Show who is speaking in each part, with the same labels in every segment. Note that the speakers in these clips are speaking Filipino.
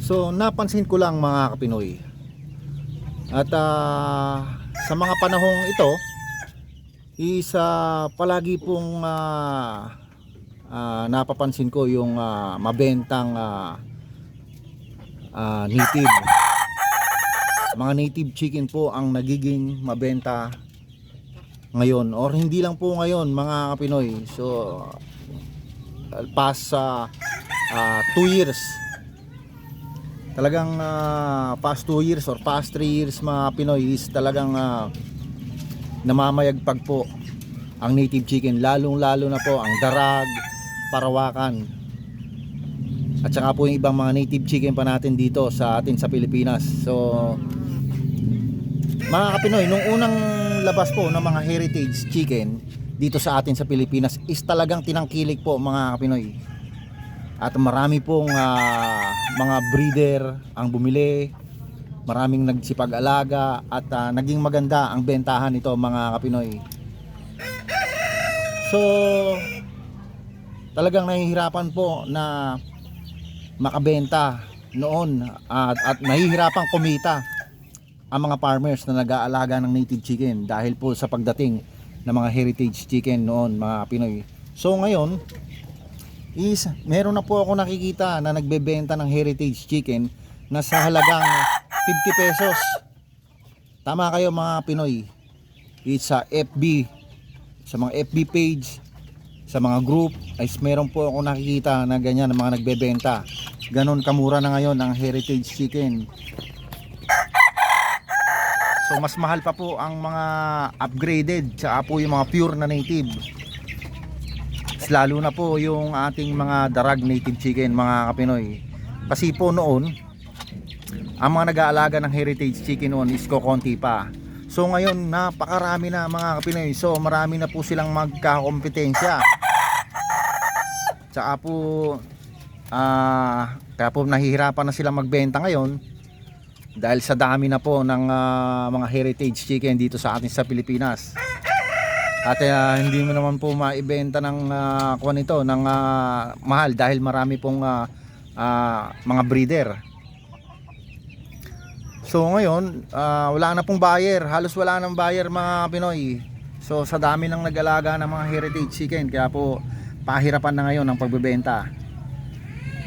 Speaker 1: So napansin ko lang mga kapinoy. At ah, sa mga panahong ito isa palagi pong ah, ah, napapansin ko yung ah, mabentang ah, ah, native. Mga native chicken po ang nagiging mabenta ngayon or hindi lang po ngayon mga kapinoy. So past sa 2 years talagang ah, past 2 years or past 3 years mga Pinoy is talagang ah, namamayagpag po ang native chicken. Lalong lalo na po ang darag, parawakan. At saka po yung ibang mga native chicken pa natin dito sa atin sa Pilipinas. So mga kapinoy nung unang labas po ng mga heritage chicken dito sa atin sa Pilipinas is talagang tinangkilik po mga kapinoy at marami pong ah, mga breeder ang bumili. Maraming nagsipag-alaga at ah, naging maganda ang bentahan nito mga kapinoy. So talagang nahihirapan po na makabenta noon at, at nahihirapan kumita ang mga farmers na nag-aalaga ng native chicken dahil po sa pagdating ng mga heritage chicken noon mga Pinoy. So ngayon is meron na po ako nakikita na nagbebenta ng heritage chicken na sa halagang 50 pesos. Tama kayo mga Pinoy. It's sa FB, sa mga FB page, sa mga group, ay meron po ako nakikita na ganyan na mga nagbebenta. Ganon kamura na ngayon ang heritage chicken. So mas mahal pa po ang mga upgraded tsaka po yung mga pure na native lalo na po yung ating mga darag native chicken mga kapinoy. Kasi po noon ang mga nag-aalaga ng heritage chicken noon is kokonti pa. So ngayon napakarami na mga kapinoy. So marami na po silang magkakompetensya. Tsaka po ah kaya po nahihirapan na silang magbenta ngayon dahil sa dami na po ng ah, mga heritage chicken dito sa atin sa Pilipinas at ah, hindi mo naman po maibenta ng uh, kuwan ito ng ah, mahal dahil marami pong ah, ah, mga breeder. So ngayon, ah, wala na pong buyer, halos wala nang buyer mga Pinoy. So sa dami ng nag-alaga ng mga heritage chicken kaya po pahirapan na ngayon ang pagbebenta.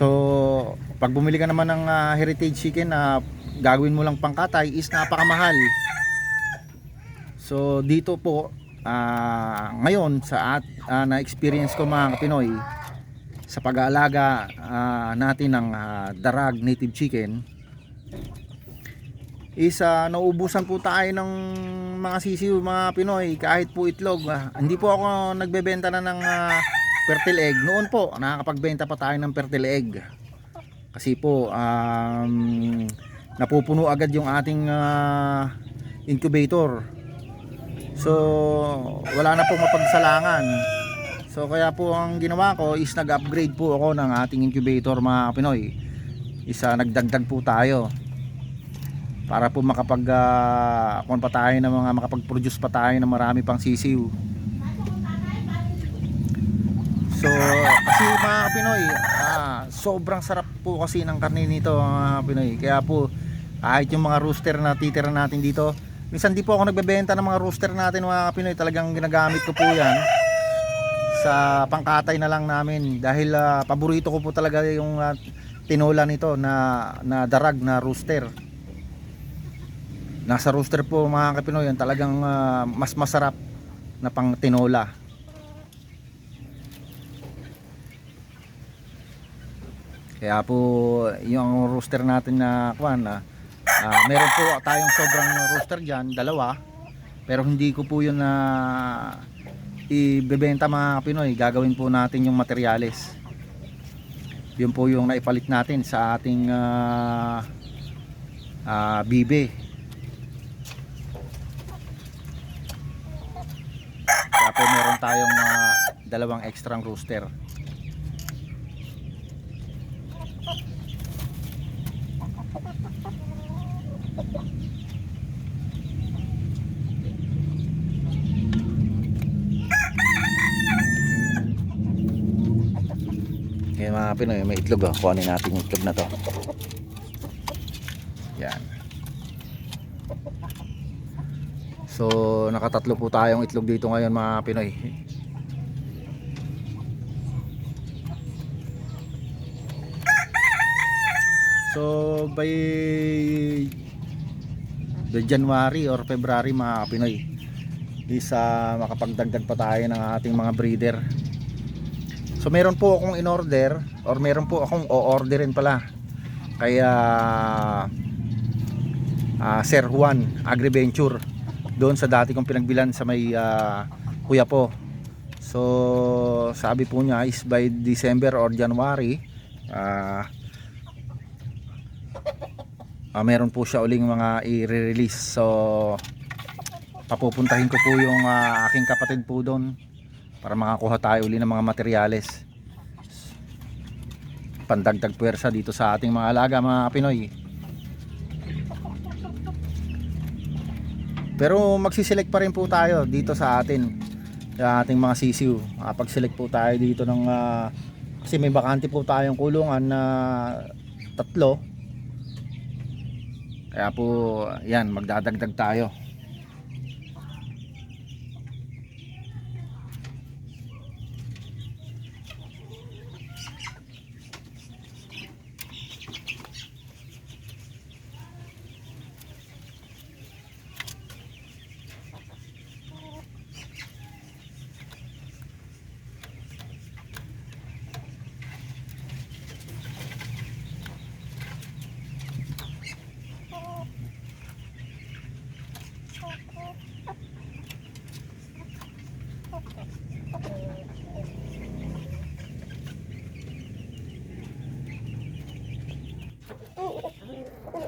Speaker 1: So pag bumili ka naman ng ah, heritage chicken na gagawin mo lang pangkatay is napakamahal. So dito po ah, ngayon sa at ah, na experience ko mga Pinoy sa pag-aalaga ah, natin ng ah, darag native chicken is ah, nauubusan po tayo ng mga sisiw mga Pinoy kahit po itlog Ah, hindi po ako nagbebenta na ng ah, fertile egg. Noon po nakakapagbenta pa tayo ng fertile egg. Kasi po um, napupuno agad yung ating ah, incubator So, wala na pong mapagsalangan. So, kaya po ang ginawa ko is nag-upgrade po ako ng ating incubator mga Pinoy. Isa nagdagdag po tayo. Para po makapag uh, pa tayo ng mga makapag-produce pa tayo ng marami pang sisiw. So, kasi mga Pinoy, ah, sobrang sarap po kasi ng karne nito mga Pinoy. Kaya po, kahit yung mga rooster na titira natin dito, Minsan di po ako nagbebenta ng mga rooster natin mga Pinoy. Talagang ginagamit ko po yan sa pangkatay na lang namin dahil ah, paborito ko po talaga yung ah, tinola nito na na darag na rooster. Nasa rooster po mga kapinoy yan talagang ah, mas masarap na pang tinola. Kaya po yung rooster natin na kuan na Ah, meron po tayong sobrang rooster dyan, dalawa. Pero hindi ko po yun na ibebenta mga Pinoy. Gagawin po natin yung materyales. Yun po yung naipalit natin sa ating ah, ah, bibe. Kaya po meron tayong ah, dalawang extra rooster. Kaya mga Pinoy, may itlog oh. Kuhanin natin yung itlog na to. Yan. So, nakatatlo po tayong itlog dito ngayon mga Pinoy. So, by the January or February mga Pinoy is ah, makapagdagdag pa tayo ng ating mga breeder. So, meron po akong in-order or meron po akong o-orderin pala. Kaya ah, Sir Juan Agriventure doon sa dati kong pinagbilan sa may ah, Kuya po. So, sabi po niya is by December or January ah Ah, meron po siya uling mga i-release. So papupuntahin ko po yung ah, aking kapatid po doon para makakuha tayo uli ng mga materyales. Pandagdag puwersa dito sa ating mga alaga mga Pinoy. Pero magsiselect pa rin po tayo dito sa atin sa ating mga sisiw. Makapag-select po tayo dito ng ah, kasi may bakante po tayong kulungan na tatlo kaya po, yan, magdadagdag tayo.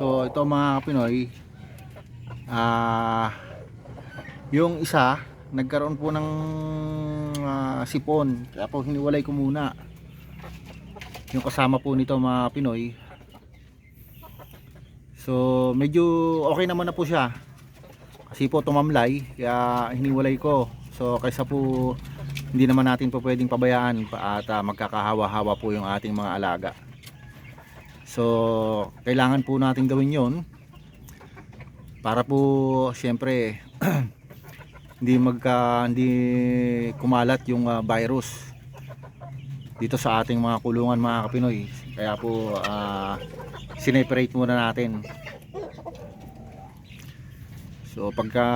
Speaker 1: So, ito mga Pinoy, ah, yung isa, nagkaroon po ng ah, sipon. Kaya po hiniwalay ko muna. Yung kasama po nito mga Pinoy. So, medyo okay naman na po siya. Kasi po tumamlay, kaya hiniwalay ko. So, kaysa po hindi naman natin po pwedeng pabayaan pa- at ah, magkakahawa-hawa po yung ating mga alaga. So, kailangan po natin gawin 'yon para po siyempre hindi magka hindi kumalat yung ah, virus dito sa ating mga kulungan mga kapinoy. Kaya po ah, sineparate muna natin. So pagka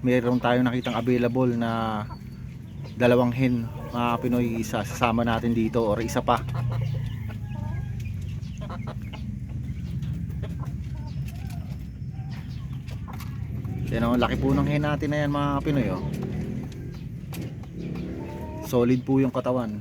Speaker 1: mayroon tayong nakitang available na dalawang hen mga Pinoy isa sasama natin dito or isa pa Yan ang laki po ng hen natin na yan mga Pinoy oh. Solid po yung katawan.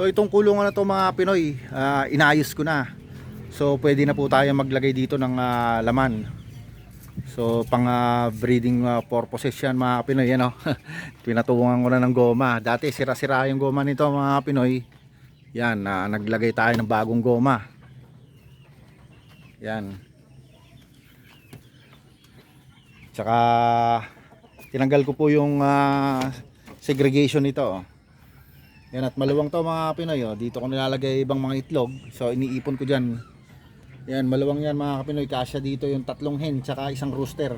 Speaker 1: So itong kulungan na to mga Pinoy, ah, inayos ko na. So pwede na po tayo maglagay dito ng ah, laman. So pang ah, breeding ah, purposes yan mga Pinoy, yan oh. Pinatuungan ko na ng goma. Dati sira-sira yung goma nito mga Pinoy. Yan, ah, naglagay tayo ng bagong goma. Yan. Tsaka tinanggal ko po yung ah, segregation nito. Oh. Yan at maluwang to mga Pinoy oh. Dito ko nilalagay ibang mga itlog. So iniipon ko diyan. Yan, maluwang yan mga Pinoy. Kasya dito yung tatlong hen tsaka isang rooster.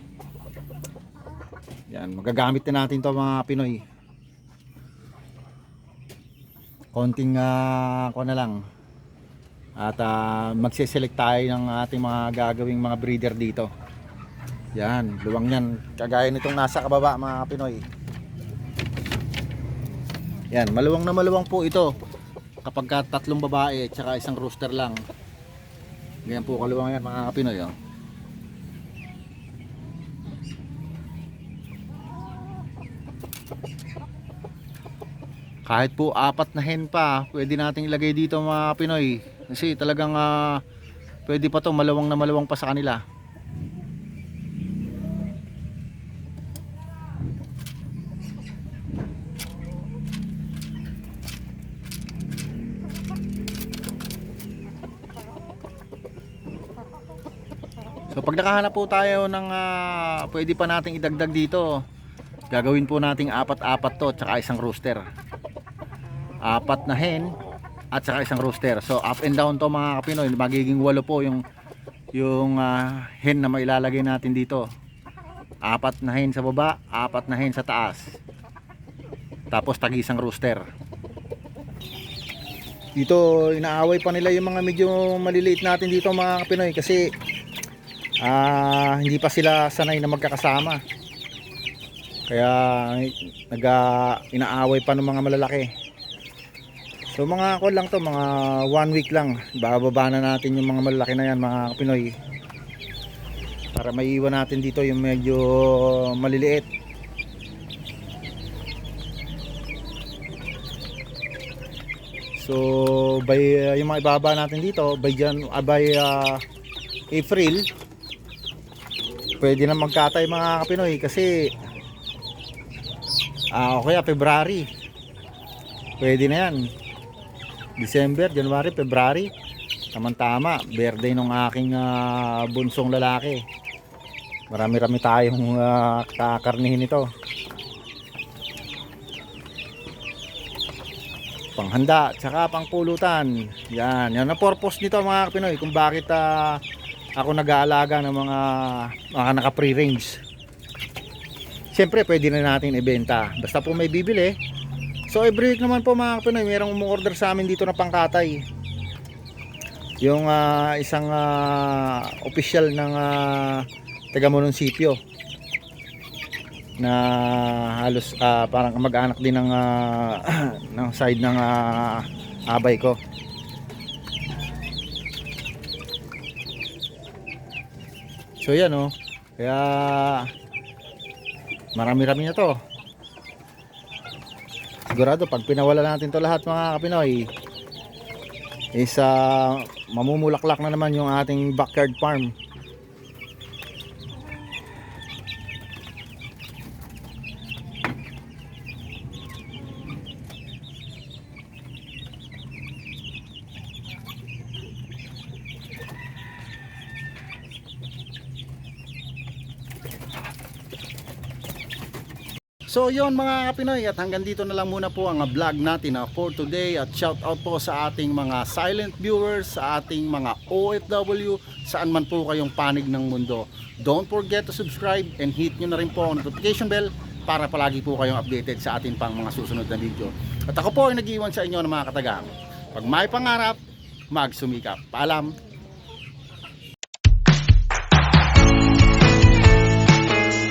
Speaker 1: Yan, magagamit na natin to mga Pinoy. Konting ah, ko na lang. At ah, magse-select tayo ng ating mga gagawing mga breeder dito. Yan, luwang yan. Kagaya nitong nasa kababa mga Pinoy. Yan, maluwang na maluwang po ito. Kapag ka tatlong babae at saka isang rooster lang. Ganyan po kaluwang yan mga kapinoy. Oh. Kahit po apat na hen pa, pwede nating ilagay dito mga Pinoy. Kasi talagang ah, pwede pa to malawang na malawang pa sa kanila. Pag nakahanap po tayo ng ah, pwede pa nating idagdag dito, gagawin po nating apat-apat to tsaka isang rooster. Apat na hen at saka isang rooster. So up and down to mga kapinoy, magiging walo po yung yung ah, hen na mailalagay natin dito. Apat na hen sa baba, apat na hen sa taas. Tapos tag isang rooster. Dito inaaway pa nila yung mga medyo maliliit natin dito mga kapinoy kasi ah hindi pa sila sanay na magkakasama. Kaya nag inaaway pa ng mga malalaki. So mga ako lang to mga one week lang. Bababa na natin yung mga malalaki na yan mga Pinoy. Para maiiwan natin dito yung medyo maliliit. So by uh, yung mga ibaba natin dito by Jan, ah, by uh, April pwede na magkatay mga kapinoy kasi ah okay February. Pwede na yan. December, January, February. Tamang tama birthday ng aking ah, bunsong lalaki. Marami rami tayong uh, kakarnihin ito panghanda tsaka pangpulutan. Yan yan ang purpose nito mga kapinoy kung bakit ah, ako nag-aalaga ng mga mga naka free range Siyempre pwede na natin ibenta. Basta po may bibili. So every week naman po mga kapinoy mayroong umu-order sa amin dito na pangkatay. Yung ah, isang ah, official ng uh, taga munisipyo na halos ah, parang mag-anak din ng ah, ng side ng ah, abay ko So yan oh. Kaya marami-rami na to. Sigurado pag pinawala natin to lahat mga kapinoy is ah, mamumulaklak na naman yung ating backyard farm. So yon mga kapinoy at hanggang dito na lang muna po ang vlog natin na for today at shout out po sa ating mga silent viewers, sa ating mga OFW, saan man po kayong panig ng mundo. Don't forget to subscribe and hit nyo na rin po ang notification bell para palagi po kayong updated sa ating pang mga susunod na video. At ako po ay nag-iwan sa inyo ng mga katagang. Pag may pangarap, magsumikap. Paalam!